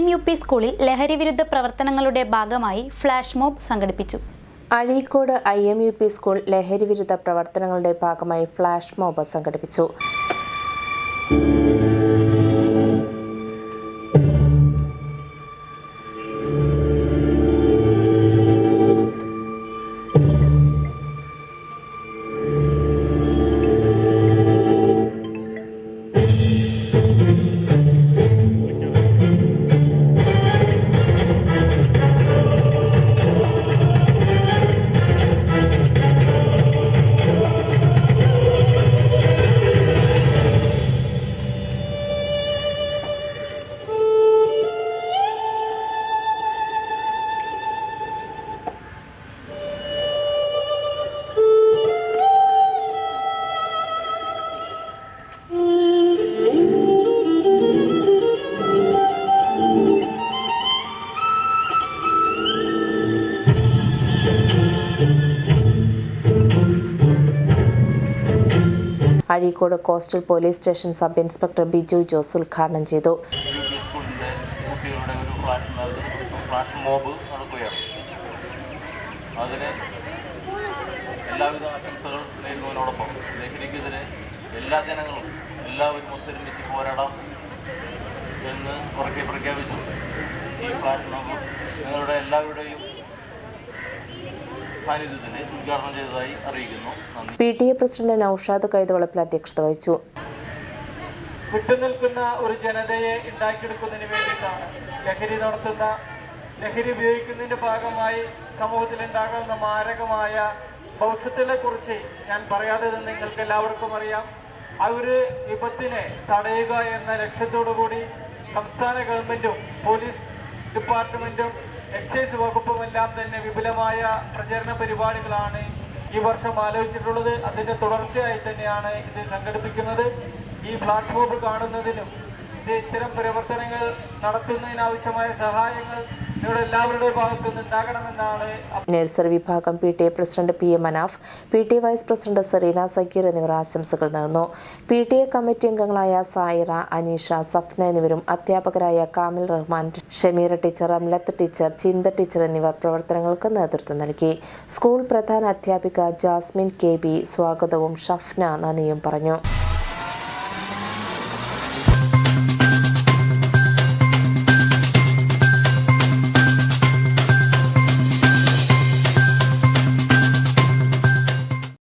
M U P സ്കൂളിൽ ലഹരിവിരുദ്ധ പ്രവർത്തനങ്ങളുടെ ഭാഗമായി ഫ്ലാഷ് മോബ് സംഘടിപ്പിച്ചു. Azhikode I M U P school ലഹരി വിരുദ്ധ പ്രവർത്തനങ്ങളുടെ ഭാഗമായി ഫ്ലാഷ് മോബ് സംഘടിപ്പിച്ചു. Azhikode coastal police station sub inspector Biju Jose ഉദ്ഘാടനം ചെയ്തു. എല്ലാവിധ ആശംസകൾ എല്ലാ ജനങ്ങളും എല്ലാവരും ഒത്തൊരുമിച്ച് പോരാടാം എന്ന് ഉറക്കെ പ്രഖ്യാപിച്ചു. ഈ മോബ് നിങ്ങളുടെ എല്ലാവരുടെയും സാന്നിധ്യത്തിൽ ഉദ്ഘാടനം ചെയ്തതായി അറിയിക്കുന്നു. നന്ദി. P T A president Naushad Kaithavalappil അധ്യക്ഷത വഹിച്ചു. വിട്ടുനിൽക്കുന്ന ഒരു ജനതയെ ഉണ്ടാക്കിയെടുക്കുന്നതിന് വേണ്ടിയിട്ടാണ് ലഹരി നടത്തുന്ന ലഹരി ഉപയോഗിക്കുന്നതിന്റെ ഭാഗമായി സമൂഹത്തിൽ ഉണ്ടാകുന്ന മാരകമായ ഭവിഷ്യത്തിനെ കുറിച്ച് ഞാൻ പറയാതെ നിങ്ങൾക്ക് എല്ലാവർക്കും അറിയാം. ആ ഒരു വിപത്തിനെ തടയുക എന്ന ലക്ഷ്യത്തോടു കൂടി സംസ്ഥാന ഗവൺമെന്റും പോലീസ് ഡിപ്പാർട്ട്മെന്റും എക്സൈസ് വകുപ്പുമെല്ലാം തന്നെ വിപുലമായ പ്രചരണ പരിപാടികളാണ് ഈ വർഷം ആലോചിച്ചിട്ടുള്ളത്. അതിന്റെ തുടർച്ചയായി തന്നെയാണ് ഇത് സംഘടിപ്പിക്കുന്നത്. ഈ ഫ്ലാഷ് മോബ് കാണുന്നതിനും ഇത്തരം പ്രവർത്തനങ്ങൾ നടത്തുന്നതിനാവശ്യമായ സഹായങ്ങൾ നഴ്സറി വിഭാഗം P T A president P A Manaf P T A vice president Sereena Sakkeer എന്നിവർ ആശംസകൾ നേർന്നു. പി ടി എ കമ്മിറ്റി അംഗങ്ങളായ സായിറ അനീഷ സഫ്ന എന്നിവരും അധ്യാപകരായ Kamil Rahman Shameera teacher Amlath teacher Chintha teacher എന്നിവർ പ്രവർത്തനങ്ങൾക്ക് നേതൃത്വം നൽകി. സ്കൂൾ പ്രധാന അധ്യാപിക ജാസ്മിൻ കെ ബി സ്വാഗതവും ഷഫ്ന നന്ദിയും പറഞ്ഞു.